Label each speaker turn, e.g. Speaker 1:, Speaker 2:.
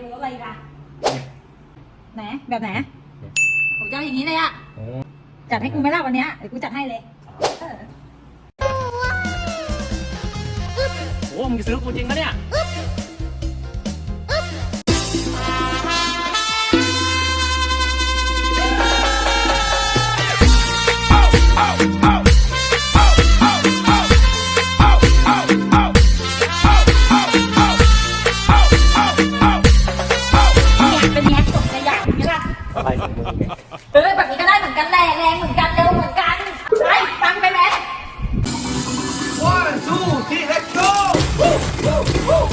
Speaker 1: ดูรถอะไรอีกันไหนแบบไหนผมจะเอาอย่างนี้เลยอะโอ้จัดให้กูไหม่ล่ะวันเนี้ยเดี๋ยวกูจัดให้เลยเออ
Speaker 2: โหมึงจะซื้อกูจริงปะเนี่ย เ
Speaker 1: อไรของมึงเยเออแบบนี้ก็ได้เหมือนกันแหละแรงเหมือนกันเร็วเหมือนกันไปฟังไปไหม
Speaker 3: One two three let's go